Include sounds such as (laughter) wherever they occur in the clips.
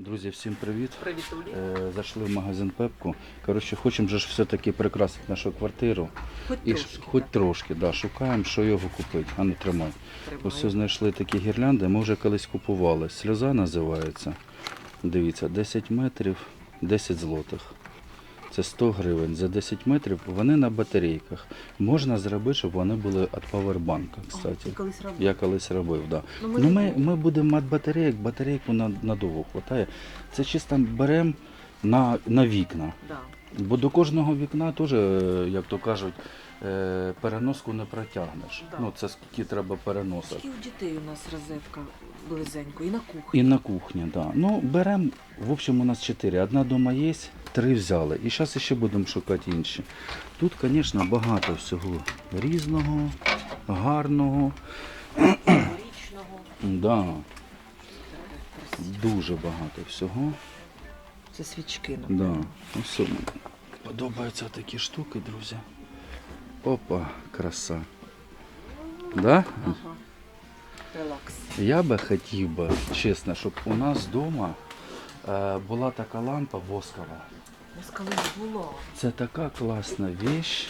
Друзі, всім привіт. Привіт. Е, Зайшли в магазин Пепку. Коротше, хочемо ж все-таки прикрасити нашу квартиру. Хоч І трошки. хоч так, трошки, да, шукаємо, що його купити. А не тримай. тримай. Ось знайшли такі гірлянди, ми вже колись купували. Сльоза називається. Дивіться, 10 метрів, 10 злотих. Це 100 гривень. За 10 метрів вони на батарейках. Можна зробити, щоб вони були від павербанка, кстати. ти колись робив? Я колись робив. Да. Ну, Ну, ми, ми будемо від батарейок, батарейку на, надовго хватає. Це чисто беремо на, на вікна. Да. Бо до кожного вікна теж, е, як то кажуть, е, переноску не протягнеш. Да. Ну, це скільки треба переносок. Скільки у дітей у нас розетка близенько і на кухні. І на кухні, так. Да. Ну, беремо, в общем, у нас чотири. Одна дома є, три взяли. І зараз ще будемо шукати інші. Тут, звісно, багато всього різного, гарного. Річного. Да, дуже багато всього. Це свічки, Да. Ось подобаються такі штуки, друзі. Опа, краса. Да? Ага. Релакс. Я би хотів би, чесно, щоб у нас вдома е, була така лампа воскова. Колись було. Це така класна віч.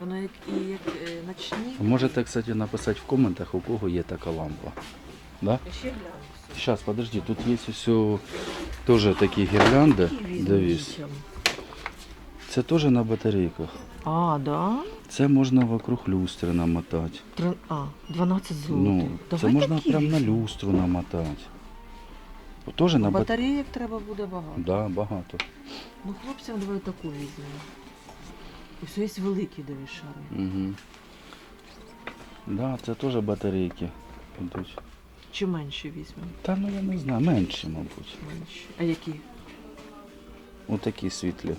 Воно як і як е, ночні. Можете, кстати, написати в коментах, у кого є така лампа. Да? Я ще гляну. все. Подожди, тут є ось теж такі гірлянди. Дивись. Це теж на батарейках. А, да? Це можна вокруг люстри намотати. Три... А, 12 злотих. Ну, це Давай можна такі прямо на візьмемо. люстру намотати. Теж на бат... Батареїк треба буде багато. Да, багато. Ну, хлопцям давай таку візьмемо. Ось є великі диви шари. Угу. Да, це теж батарейки. Ідуть. Чи менші візьмемо? Та ну я не знаю, менші, мабуть. Менші. А які? Отакі світлі.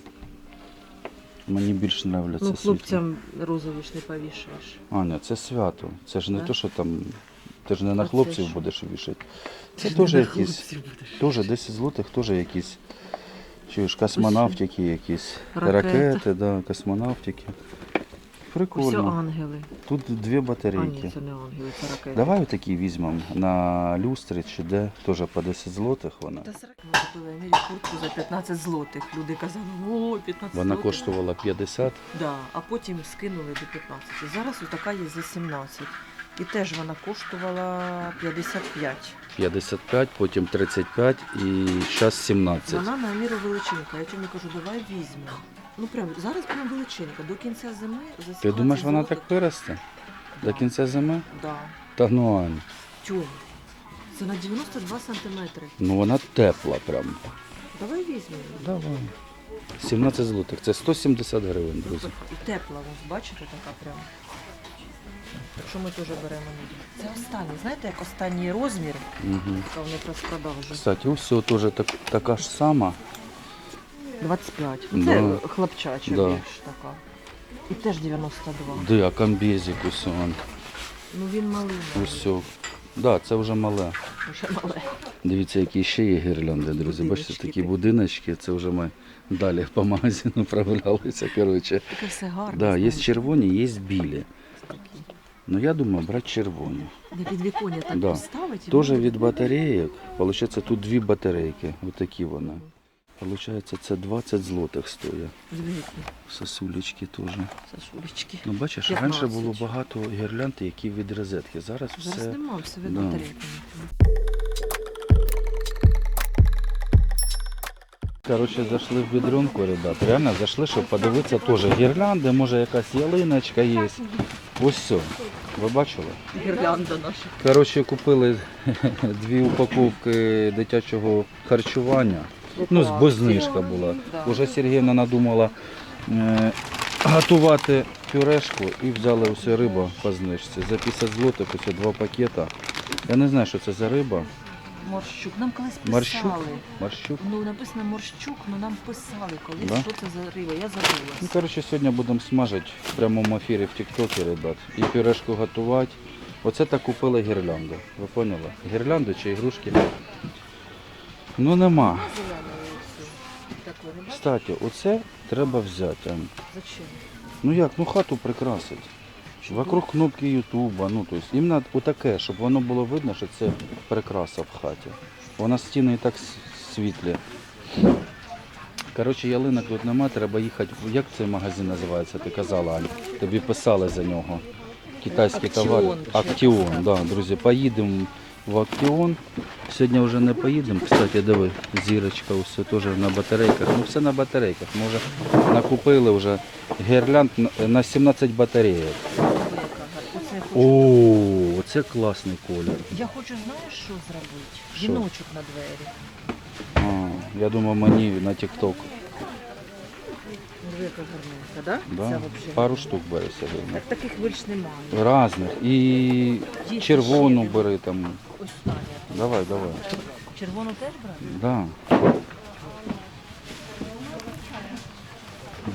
Мені більше нравляться Ну, хлопцям розові ж не повішаєш. Аня, це свято. Це ж не то, що там. Ти ж не на хлопців що? будеш вішати. Це теж якісь. Теж 10 злотих, теж якісь. Чуєш, космонавтики якісь. Ракети. Ракети, да, космонавтики. Прикольно. ангели. Тут дві А, батарейки. ні, це не ангели, це ракети. Давай отакі візьмемо на люстри чи де, теж по 10 злотих вона. Та з. Ми купили Емілі куртку за 15 злотих. Люди казали, о, 15 Вона злотих. коштувала 50. Да, а потім скинули до 15. Зараз така є за 17. І теж вона коштувала 55. 55, потім 35 і зараз 17. Вона на міру величинка. Я чому кажу, давай візьмемо. Ну прям зараз прям величинка. До кінця зими за 17 Ти думаєш, вона злотих. так виросте? До кінця зими? Да. Та ну Ань, Тьом. Це на 92 сантиметри. ну вона тепла прям. Давай візьмемо. Давай. 17 злотих, це 170 гривень, друзі. І тепла, ось бачите, така прям. Що ми теж беремо. Це останній, знаєте, як останній розмір, Угу. яка в них розпродажа. Кстати, ось все теж так, така ж сама. 25. Да. Це хлопчача Да. більш така. І теж 92. Де, а комбезик ось он. Ну він малий. Ось все. Да, це вже мале. Вже мале. Дивіться, які ще є гірлянди, друзі. Бачите, Будиночки такі такі. будиночки. Це вже ми далі по магазину (laughs) прогулялися. Коротше. Таке все гарне. Да, є знаєте, червоні, є білі. Ну я думаю, брати червоні. На підвіконня так Да. поставить. Теж від батарейок. Получається, тут дві батарейки. Отакі вони. Получається, це 20 злотих стоїть. Сосулечки теж. сосулечки. Ну бачиш, 15. раніше було багато гірлянд, які від розетки. Зараз Зараз все. нема, все від Да. батарейки. Коротше, зайшли в бідрюнку, ребят. Реально зайшли, щоб подивитися теж гірлянди, може якась ялиночка є. Ось все. Ви бачили? Гірлянда наша. Коротше, купили (laughs) дві упаковки дитячого харчування. Ну, бо знижка була. Уже Сергіївна надумала е, готувати пюрешку і взяли усе риба по знижці. За 50 злотих ось два пакета. Я не знаю, що це за риба. Морщук. Нам колись писали. Марщук? Марщук. Ну, написано морщук, але нам писали колись, Да? що це за риба. Я Ну, забулася. коротше, сьогодні будемо смажити в прямому ефірі в Тіктокі, ребят. І пюрешку готувати. Оце так купили гірлянду. Ви поняли? Гірлянду чи ігрушки? Ну нема. Зеленою цю. Так ви не бачите? Кстати, оце треба взяти. Ань. Зачем? Ну як, ну хату прикрасить. Вокруг кнопки Ютуба, ну то есть, іменно отаке, щоб воно було видно, що це прикраса в хаті. Вона стіни і так світлі. Коротше, ялинок тут нема, треба їхати. Як цей магазин називається? Ти казала, Аль? Тобі писали за нього. Китайські Актіон, товари. Актіон, да, друзі, поїдемо в Актіон. Сьогодні вже не поїдемо. Кстати, диви, зірочка, все теж на батарейках. Ну все на батарейках. Може накупили вже гірлянд на- на 17 батарейок. Яка гарна. Оце я хочу. О, оце класний колір. Я хочу, знаєш, що зробити? Що? Віночок на двері. А, я думав мені на гарненька, да? Да? Ця вообще. Пару штук бери сьогодні. Так таких більш немає. Разних. І Є червону ще. бери там. Ось Таня. Давай, давай. Червону теж брати? Да.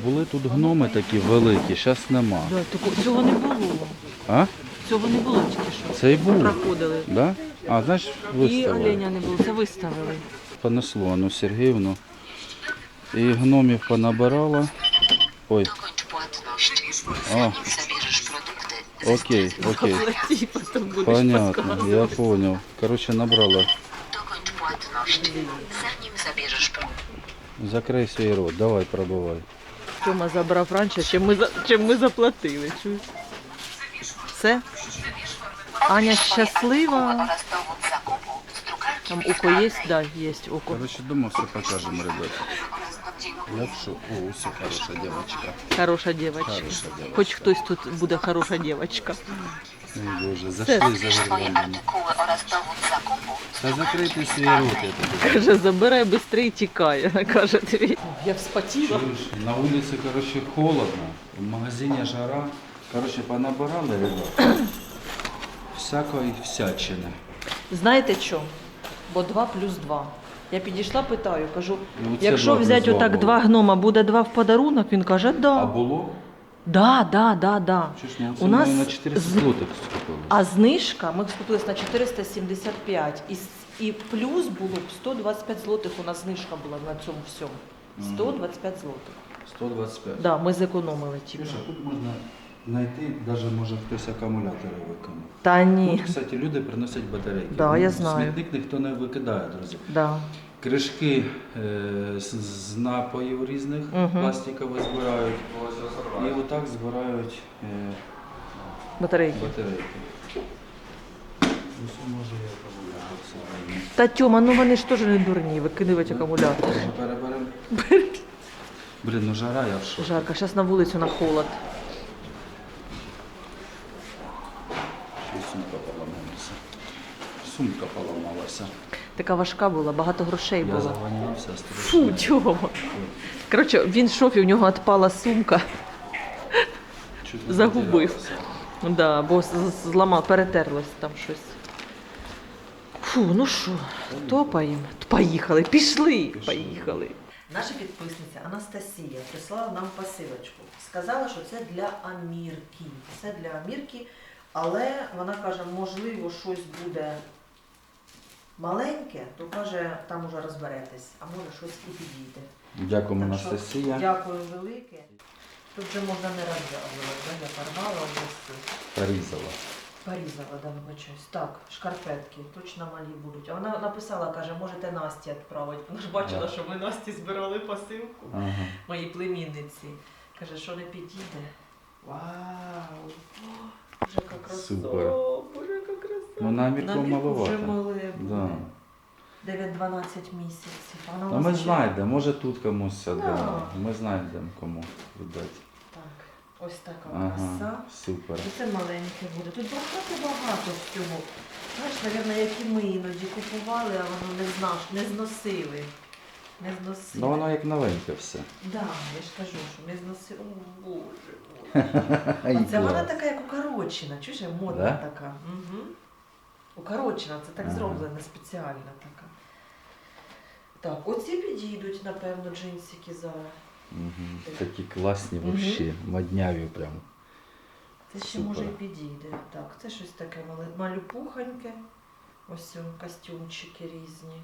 Були тут гноми такі великі, зараз нема. Да, тако, цього не було. А? Цього не було тільки що. Це і був. Проходили. Да? А, знаєш, І виставили. оленя не було, це виставили. Понесло Анну Сергіївну. І гномів понабирала. Ой, Dokończ płatność, o, zabierzesz produkty. окей, окей. Заплати, потім будеш Понятно, я понял. Короче, набрала. Dokończ płatność, zanim zabierzesz produkty. Закрий свій рот, давай пробувай. Тьома забрав раніше, чим ми, за- чим ми заплатили. Чуєш? Все? Аня щаслива. Там око є? Да, є око. Короче, думаю, все покажемо, ребят. Я в шо? О, все хороша девочка. Хороша дівчинка. Хороша дівчинка. Хоч хтось тут буде хороша дівчинка. Ой, Боже, зашли за z Та закрийте свій рот, я тобі. Каже, забирай швидше і тікає. Каже, тобі. Я вспотіла. Чуєш, на вулиці, короче, холодно, в магазині жара. Короче, понабирали, ребят. Всякої всячини. Знаєте що? Бо 2 плюс 2. Я підійшла, питаю, кажу, Ну, це якщо два плюс взяти два отак було. два гнома, буде два в подарунок, він каже, да. А було? Да, да, да, да. Ну це У нас ми на 400 з- злотих скупили. А знижка, ми скупились на 475. І, с- і плюс було б 125 злотих, у нас знижка була на цьому всьому. 125 злотих. 125. Да, ми зекономили типу. Чуєш, а тут можна знайти, навіть може хтось акумулятори виконав. Та ні. кстати, люди приносять батарейки. Да, я Ну, знаю. Смітник ніхто не викидає, друзі. Да. Кришки е, з, з напоїв різних Мгм. пластикові збирають. І отак збирають е, Батарейки. батарейки. Ну, може я акумулятор Та Тьома, ну вони ж теж не дурні, викидувати акумулятор. Ми переберемо. (laughs) Блін, ну жара, я в шокі. Жарко, зараз на вулицю на холод. Ще й сумка поламалася. Сумка поламалася. Така важка була, багато грошей Я було. загонявся Фу, страшно. Тьома. Коротше, він йшов і в нього відпала сумка. Чуть не Загубив. Да, бо з- з- зламав, перетерлось там щось. Фу, ну що, топаємо. Поїхали, пішли, поїхали. Наша підписниця Анастасія прислала нам посилочку. Сказала, що це для Амірки. Це для Амірки, але вона каже, можливо, щось буде маленьке, то каже, там уже розберетесь, а може щось і підійде. Дякуємо, Так що Анастасія. Дякую велике. Тут вже можна не розв'язувати, да? я порвала ось Порізала. порізала, да, вибачаюсь. Так, шкарпетки, точно малі будуть. А вона написала, каже, можете Насті відправити. Вона ж бачила, Да. що ми Насті збирали посилку, Ага. моїй племінниці. Каже, що не підійде. Вау! О, Боже, яка краса! Супер. Боже! Ну, на Амірку Амірку маловато. вже мале Да. 9-12 місяців. А Ну, ми знайдемо, може тут комусь віддамо. Да. Ми знайдемо кому віддати. Так, ось така Ага, краса. супер. І це маленьке буде. Тут багато-багато всього. Знаєш, мабуть, які ми іноді купували, а воно не знаш, не зносили. Не зносили. Ну воно як новеньке все. Да, я ж кажу, що не зносили. О, Боже. Боже. (laughs) Це вона така, як укорочена. Чуєш, модна Да? така. Угу. Укорочена, це так Ага. зроблено, спеціальна така. Так, оці підійдуть, напевно, джинсики зараз. Угу. Такі класні Мгм. вообще, модняві прям. Це ще Супер. може і підійде. Так, це щось таке мале- малюпухоньке. Ось о, костюмчики різні.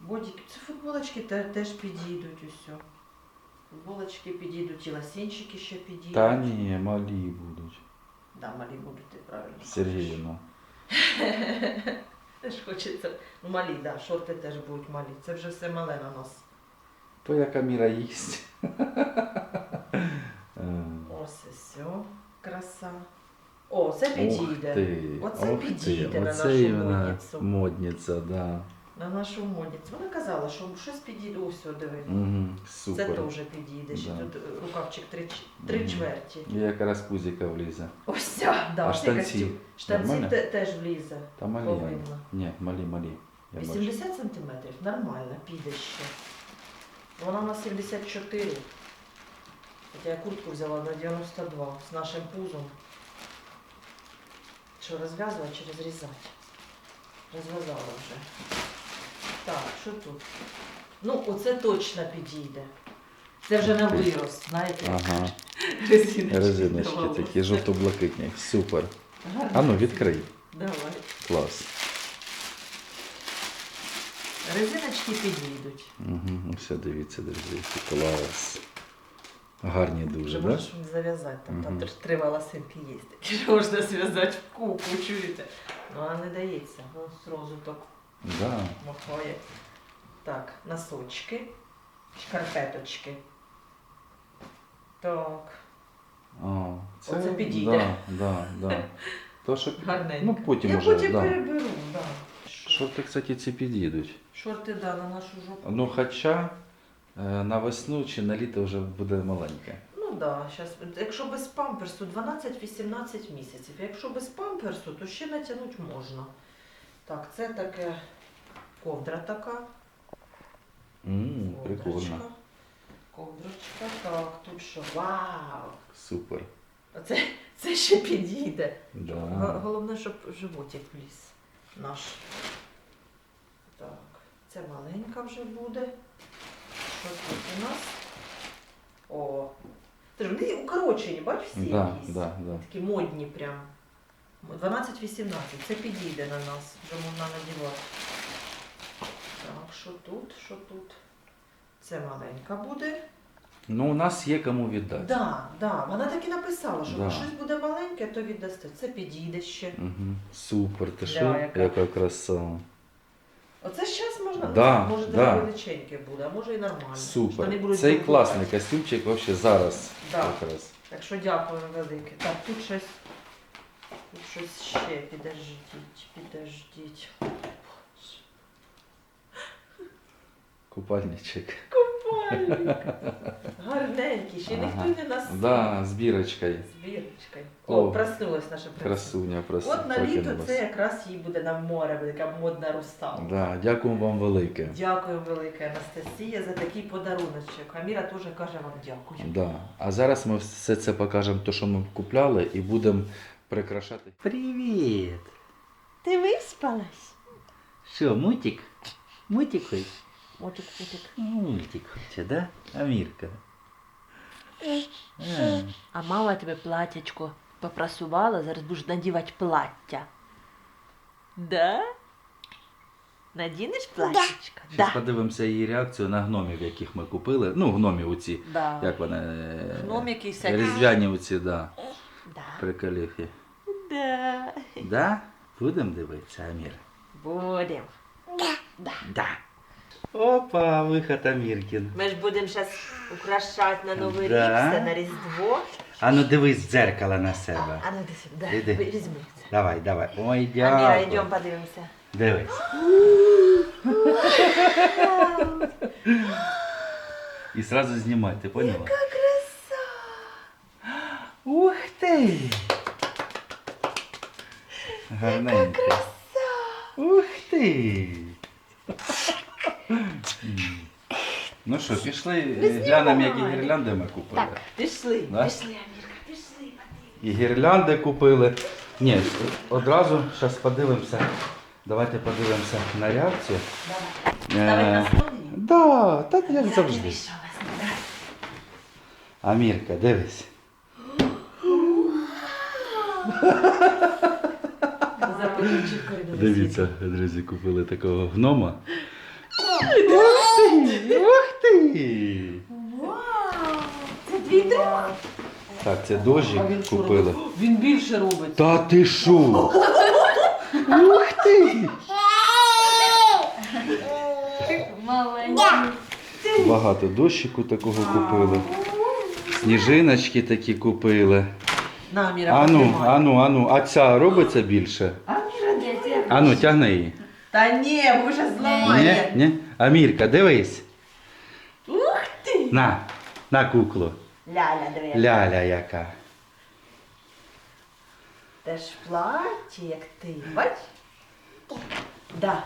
Бодіки. Це футболочки те- теж підійдуть усе. Футболочки підійдуть, і лосінчики ще підійдуть. Та ні, малі будуть. Да, малі будуть, ти правильно. Сергіївна. (laughs) Теж хочеться. Ну, малі, так, да, шорти теж будуть малі. Це вже все мале на нас. То яка міра їсть. (laughs) Е, Ось і все. Краса. О, це Ух підійде. ти, Оце ти, підійде на оце нашу модницю. модниця, да. На нашу модницю. Вона казала, що щось підійде. Ось, диви. Угу, Це супер. теж підійде. Ще Да. тут е, рукавчик три, три Мгм. чверті. І якраз пузіка влізе. Ось ця, да, а цей штанці? костюм. Штанці Нормально? те- теж влізе. Та малі. Повинна. Ні, малі, малі. Я бачу. 80 сантиметрів, нормально, піде ще. Вона на 74. Хоча я куртку взяла на 92 з нашим пузом. Що розв'язувати чи розрізати? Розв'язала вже. Так, що тут? Ну, оце точно підійде. Це вже на вирос, знаєте? Ага, (laughs) Резиночки. резиночки такі, жовто-блакитні. Супер. Гарно. А ну, відкрий. Давай. Клас. Резиночки підійдуть. Угу, все, дивіться, друзі, який клас. Гарні Вже дуже, так? можеш зав'язати, там, там Мгм. теж три волосинки є. Такі що можна зв'язати в купу, чуєте? Ну, а не дається. Ну, сразу так Да? Махає. Так, носочки, шкарпеточки. Так, А, це, Оце підійде. Да, да, да. То, що, (laughs) гарненько. ну, потім Я уже, потім да. переберу, да. Шорти, кстати, ці під'їдуть. Шорти, да, на нашу жопу. Ну, хоча е, на весну чи на літо вже буде маленьке. Ну да, щас, якщо без памперсу 12-18 місяців. Якщо без памперсу, то ще натягнути можна. Так, це таке ковдра така. М, Ковдрочка. прикольно. Ковдрочка, так, тут що? Вау! Супер. Оце це ще підійде. Да. Головне, щоб животик вліз наш. Так, це маленька вже буде. Що тут у нас? О! Ти ж вони укорочені, бачиш всі Да, якісь? да, да. Такі модні прям. 12-18. Це підійде на нас. Вже можна надівати. Так, що тут? Що тут? Це маленька буде. Ну, у нас є кому віддати. Да, да. Вона так і написала, що Да. щось буде маленьке, то віддасте. Це підійде ще. Угу. Супер, ти Да, що? яка- Яка краса. Оце зараз можна, Да, ну, може да. да. величеньке буде, а може і нормально. Штани Супер. будуть Цей класний костюмчик вообще зараз. Да. Якраз. Так що дякую велике. Так, тут щось. Тут щось ще. Підождіть, підождіть. Купальничок. Купальник. (laughs) Гарненький, ще Ага. ніхто не носив. Да, з бірочкою. З бірочкою. О, О, проснулась наша принцеса. Красуня просто. От на літо прокинулась. це якраз їй буде на море, буде така модна русалка. Да, дякую вам велике. Дякую велике, Анастасія, за такий подаруночок. Аміра теж каже вам дякую. Да. А зараз ми все це покажемо, те, що ми купляли, і будемо прикрашати. Привіт! Ти виспалась? Що, мультик? Мультик хочеш? Мотик, мотик. Мультик хоче, да? Амірка? А, А мама тебе платячко попрасувала, зараз будеш надівати плаття. Да? Надінеш платтячко? Зараз подивимося її реакцію на гномів, яких ми купили. Ну, гномів оці. Да. Як вони? е, Гномики всякі. Різдвяні оці, да. Да. Приколіхи. Да. Да? Будемо дивитися, Амір? Будем. Да. Да. Опа, виход Аміркін. Ми ж будемо зараз украшати на Новий Да. рік, все на Різдво. А ну дивись в дзеркало на себе. А ну іди сюди, Іди. да. візьми. Давай, давай. Ой, Аміра, дякую. йдемо подивимося. Дивись. І сразу знімай, ти поняла? Ух ти! Гарненько. Яка краса! Ух ти! Ну що, пішли е, глянемо, які гірлянди ми купили. Так, пішли, Да? пішли, Амірка, пішли. І гірлянди купили. Ні, одразу зараз подивимося. Давайте подивимося на реакцію. Давай. Ставить на Е, столі? Да, так як завжди. Амірка, дивись. Дивіться, друзі, купили такого гнома. Ух ти! Ух ти! Це твій друг? Так, це дожик А він що купили. робить? Він більше робить. Та ти що? Ух ти! Багато дощику такого купили. Сніжиночки такі купили. На, Міра, Ану, ану, ану, а ця робиться більше? Ану, тягни її. Та ні, ви вже Ні, зламаєте. ні. Амірка, дивись. Ух ти! На, на куклу. Ляля, диви. Ляля яка. Теж в платі, як ти. Бач? Да,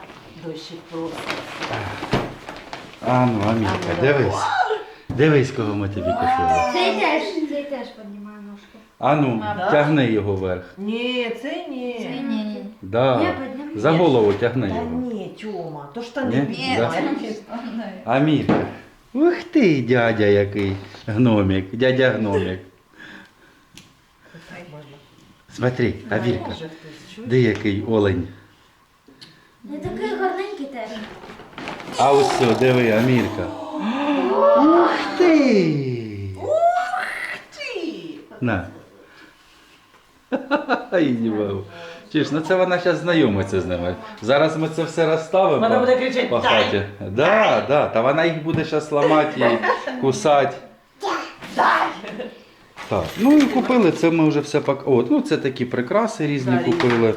дощик просто. Ану, Амірка, дивись. Дивись, кого ми тобі купили. Цей теж, цей теж піднімає. Ану, Да? тягни його вверх. Ні, це ні. Цей ні. Да. За голову тягни Та його. ні, Тьома, то ж та не Ні? піднімає. Амірка. Ух ти, дядя який. Гномик, дядя гномик. Смотри, Амірка. Може? Де який олень? Не такий гарненький теж. А ось все, диви, Амірка. Ух ти! Ти! На. (laughs) Ай, не можу. Чи ж, ну це вона зараз знайомиться з ними. Зараз ми це все розставимо Вона буде кричати, по хаті. Да, да, та вона їх буде зараз ламати і кусати. Так, ну і купили, це ми вже все пак. От, ну це такі прикраси різні купили.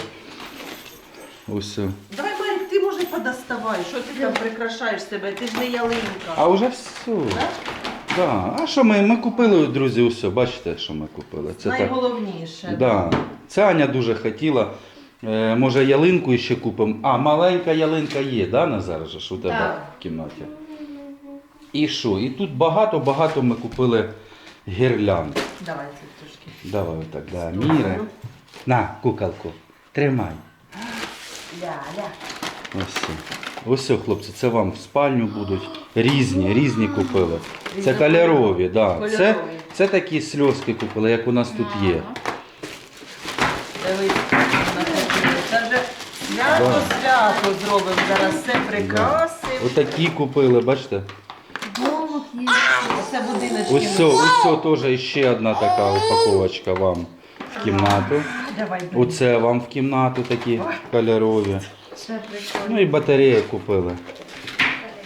Ось. Давай, Марік, ти може подоставай, що ти там прикрашаєш себе, ти ж не ялинка. А вже все. Да. А що ми? Ми купили, друзі, усе. Бачите, що ми купили. Це так. Найголовніше. Да. Це Аня дуже хотіла. Е, може ялинку ще купимо. А, маленька ялинка є, да, Назар, же ж у тебе Так. в кімнаті. І що? І тут багато-багато ми купили гірлянд. Давай це трошки. Давай отак, да. Міра. На, куколку. Тримай. Ля-ля. Ось. все. Ось, хлопці, це вам в спальню будуть. Різні, різні купили. Це кольорові, да. Це, це такі сльозки купили, як у нас тут є. Дивись, це вже свято свято зробимо зараз. Все прикраси. Отакі купили, бачите? Оце будиночки. Ось це, ось це теж ще одна така упаковочка вам в кімнату. Давай, бери. Оце вам в кімнату такі кольорові. Це прикольно. Ну і батареї купили.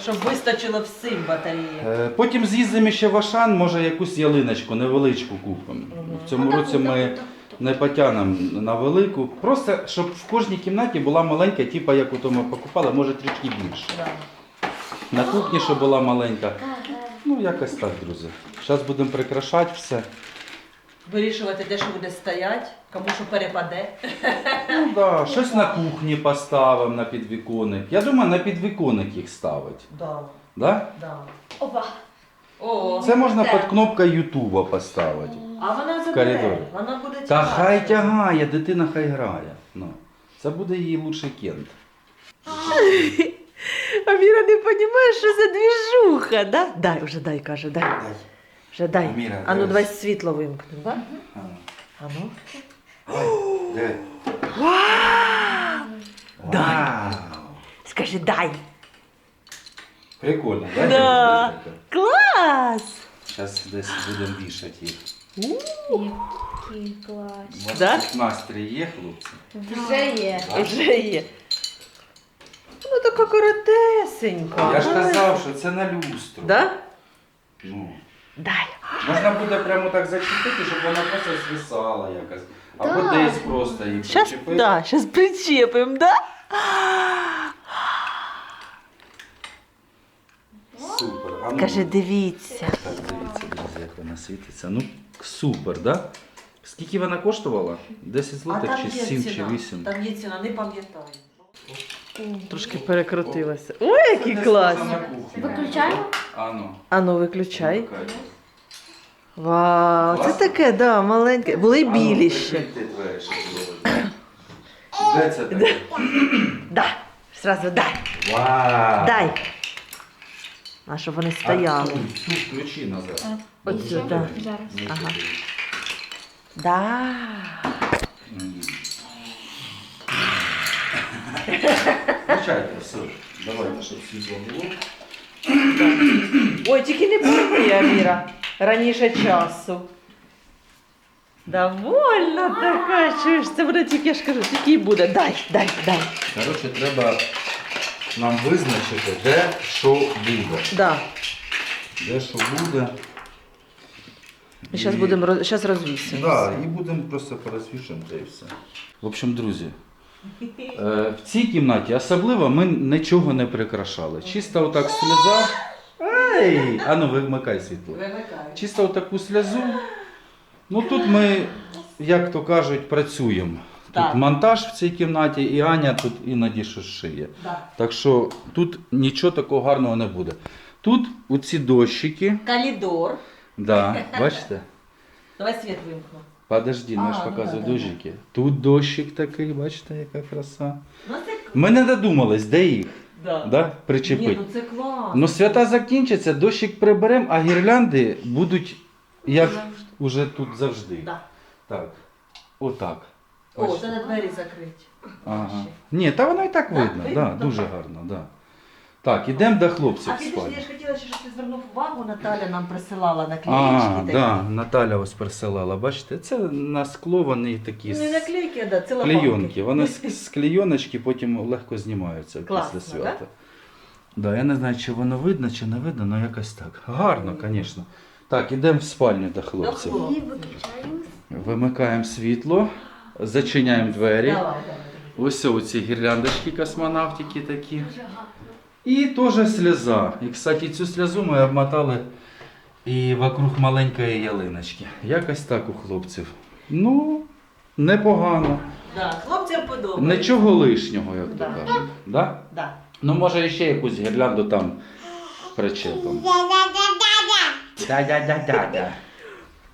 Щоб вистачило всім батареї. Е, Потім з'їздимо ще в Ашан, може якусь ялиночку невеличку купимо. В цьому році ми не потягнемо на велику. Просто щоб в кожній кімнаті була маленька, типу як ото ми покупали, може трішки більше. Да. На кухні, щоб була маленька. Ну, якось так, друзі. Зараз будемо прикрашати все. Вирішувати, де що буде стояти, кому що перепаде. Ну да, щось на кухні поставимо на підвіконник. Я думаю, на підвіконник їх ставить. Да, Да? да. Опа. О, Це можна під кнопкою Ютуба поставити. а вона коридорі. забере, вона буде Та тягати. хай тягає, дитина хай грає. Ну, це буде її лучший кент. А Міра не розуміє, що за двіжуха, да? Дай, вже дай, каже, дай. Вже дай. Міра, а ну дивись. давай світло вимкнемо, да? А ну. Диви. Вау! Вау! Скажи, дай. Прикольно, да? Да. Клас! Зараз десь будемо вішати їх. Який клас. У вас Да? тут настрій є, хлопці? Вже є. Вже є. Ну така коротесенька. Я ж казав, що це на люстру. Да? Ну. Дай. Можна буде прямо так зачепити, щоб вона просто звисала якось. Або Да. десь просто її Щас, причепити. да, щас причепимо, да? Супер. А ну, Каже, дивіться. Так, дивіться, друзі, як вона світиться. Ну, супер, да? Скільки вона коштувала? 10 злотих чи 7 чи 8? Там є ціна, не пам'ятаю. Трошки перекрутилася. Ой, які класні. Виключаємо? А ну. А ну, виключай. вмикай. Вау, це Класно? таке, да, маленьке. Були ну, білі ще. Де це таке? Да, сразу дай, Вау! дай. А щоб вони стояли. А тут, тут ключі назад. От сюди. Зараз. Ну, Ага. сюди. Да. М. Включайте, все. Давайте, щоб світло було. Ой, тільки не порви, Аміра. Раніше часу. Довольно така, чуєш, це буде тільки, я ж кажу, тільки й буде. Дай, дай, дай. Коротше, треба нам визначити, де що буде. Да. Де що буде. І зараз будемо роз... щас розвісимо. Да, і будемо просто порозвішувати та і все. В общем, друзі, е, в цій кімнаті особливо ми нічого не прикрашали. Чисто отак сльоза. Ай! А ну вимикай світло. Чисто отаку сльозу. Ну тут ми, як то кажуть, працюємо. Тут Так. монтаж в цій кімнаті, і Аня тут іноді щось шиє. Да. Так що тут нічого такого гарного не буде. Тут оці дощики, Калідор. да, бачите? Давай світ вимкну. Подожди, ну я ж А, ну показую да, да, дощики. Тут дощик такий, бачите, яка краса. Ну це Ми не додумались, де їх да. да, Ні, ну це клас. Ну свята закінчаться, дощик приберемо, а гірлянди будуть як Завжди. уже тут завжди. Да. Так. Отак. О, це на двері закрить. Ага. Ні, та воно і так видно, да, дуже гарно, да. Так, ідемо до хлопців А в підеш, спальню. я ж хотіла, ще, щоб ти звернув увагу, Наталя нам присилала наклеїчки А, такі. да, Наталя ось присилала, бачите, це наскловані такі Ну, не наклейки, а да, целофанки. клейонки. Вони з, (laughs) з клейоночки потім легко знімаються Класно, після свята. Да? я не знаю, чи воно видно, чи не видно, але якось так. Гарно, звісно. Так, ідемо в спальню до хлопців. До хлопців. Вимикаємо світло, зачиняємо двері. Давай, давай. Ось оці гірляндочки космонавтики такі. І теж сльоза. І, кстати, цю сльозу ми обмотали і вокруг маленької ялиночки. Якось так у хлопців. Ну, непогано. Да, хлопцям подобається. Нічого лишнього, як то Да. кажуть. Да? Да. Ну, може, ще якусь гірлянду там причепимо. Да-да-да-да-да.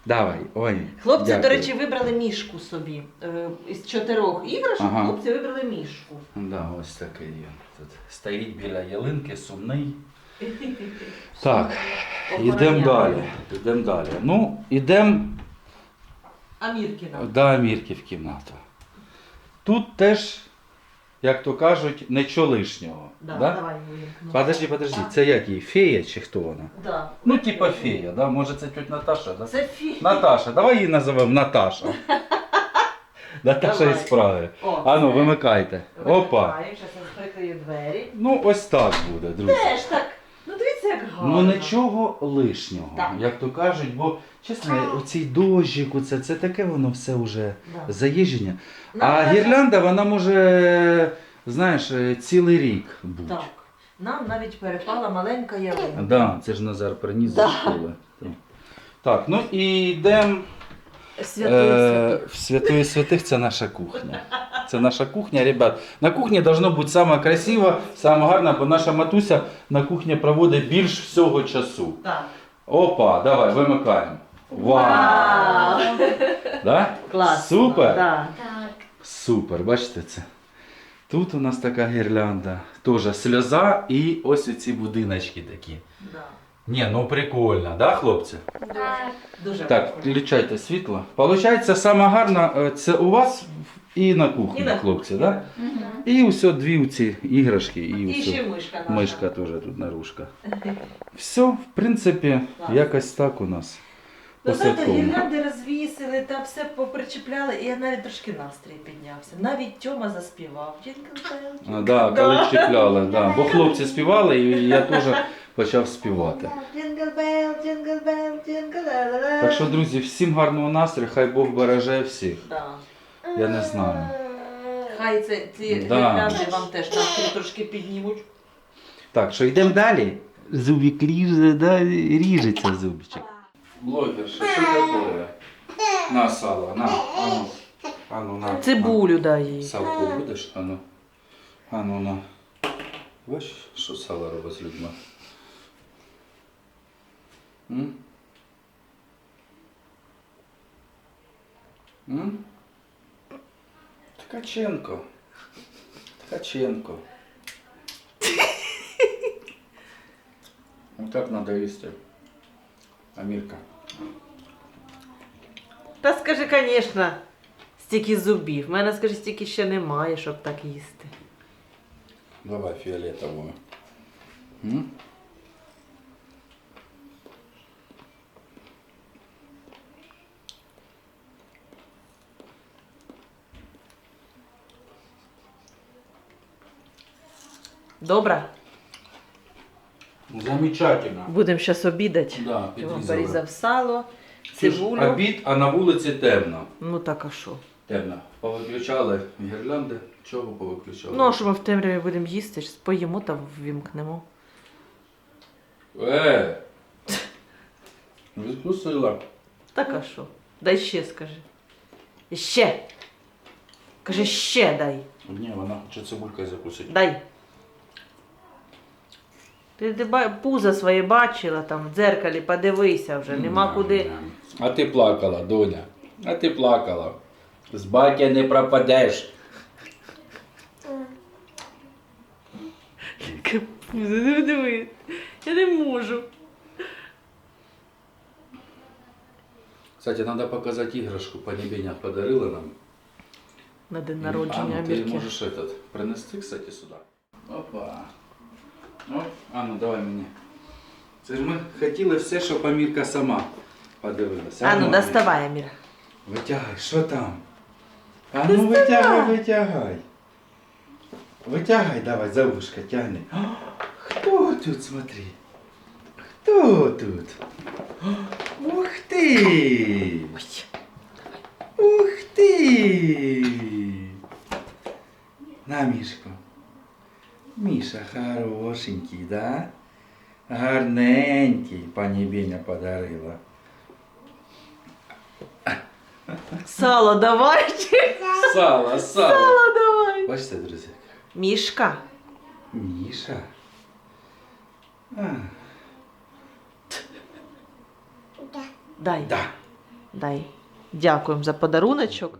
Давай, ой. Хлопці, дякую. до речі, вибрали мішку собі. Е, Із чотирьох іграшок Ага. хлопці вибрали мішку. Да, ось такий він. Тут стоїть біля ялинки, сумний. (laughs) Так, йдемо Охороняє. далі. Йдемо далі. Ну, йдемо Аміркіна. до Амірки в кімнату. Тут теж, як то кажуть, нічого лишнього. Да, Да? давай вимкну. Подожди, подожди, це як її? Фея чи хто вона? Да. Ну, типа фея, да? Може це тьоть Наташа, да? Це фея. Наташа, давай її називемо Наташа. (laughs) Наташа із справи. О, Ану, вимикайте. Опа. Щас прикрию двері. Ну, ось так буде, друзі. Теж так. Ну гарно. Ну нічого лишнього, Так. як то кажуть, бо чесно, оцей дощик, оце, це таке воно все вже Да. заїждження. Нам А навіть- гірлянда, вона може, знаєш, е, цілий рік бути. Так. Нам навіть перепала маленька ялинка. Да, це ж Назар приніс Да. за школи. Так. Так, ну і йдемо Святої е, святих. в Святої Святих, це наша кухня. Це наша кухня, ребят. На кухні должно бути саме красиво, саме гарно, бо наша матуся на кухні проводить більш всього часу. Так. Опа, давай, вимикаємо. Вау! Вау! Да? Класно. Супер. Да. Супер, бачите це? Тут у нас така гірлянда. Теж сльоза і ось оці будиночки такі. Да. Ні, ну прикольно, да, хлопці? Дуже Так, прикольно. включайте світло. Получається, саме гарно е, це у вас і на кухні, І на хлопці, кухні, да? І ось дві ці іграшки, і, І ще мишка наша. мишка теж тут наружка. Все, в принципі, Клас. якось так у нас. Ну, По-святковому. гірлянди розвісили та все попричепляли, і я навіть трошки настрій піднявся. Навіть Тьома заспівав. Jingle bell, А, да, коли чіпляли, да. бо хлопці співали, і я теж почав співати. Так що, друзі, всім гарного настрою, хай Бог береже всіх. Да. Я не знаю. Хай це, ці Да. гірлянди вам теж настрій трошки піднімуть. Так, що йдемо далі? Зубик ріже, да, ріжеться зубчик. Блогерша, що таке? На сало, на, ану, ану, на. Цибулю дай їй. Салку будеш? Ану. Ану, на. Бачиш, що сало робить з людьми? М? М? Ткаченко. Ткаченко. Вот так надо їсти. Амірка. Та скажи, звісно, стільки зубів. В мене, скажи, стільки ще немає, щоб так їсти. Давай фиолетовую. М? Добре? Замечательно. Будемо зараз обідати. Да, підрізали. порізав сало, Це ж цибулю. обід, а на вулиці темно. Ну так а що? Темно. Повиключали гірлянди. Чого повиключали? Ну, а що ми в темряві будемо їсти, щас поїмо та ввімкнемо. Е! Відкусила. Так а що? Дай ще скажи. Ще. Кажи ще дай. Ні, вона хоче цибулькою закусити. Дай. Ти, ти ба- пузо своє бачила там в дзеркалі, подивися вже, нема куди. А ти плакала, доня. А ти плакала. З батя не пропадеш. Яке пузо, диви, диви. Я не можу. Кстати, треба показати іграшку. Пані Беня подарила нам. На день народження Ану, ти Амірки. можеш этот, принести, кстати, сюди. Опа. Оп. Ану, давай мені. Це ж ми хотіли все, щоб Амірка сама подивилася. А ну доставай, Амір. Витягай, що там? А ну витягай, витягай. Витягай, давай, за ушко тягни. А, Хто тут, смотри? Хто тут? А, Ух ти! Ой. Ух ти! На, Мішко. Міша хорошенький, да? Гарненький, пані Беня подарила. Сало давай. Сало, сало. Сало давай. Бачите, друзі? Мішка. Міша. А, Дай. да. Дай. Дякуємо за подаруночок.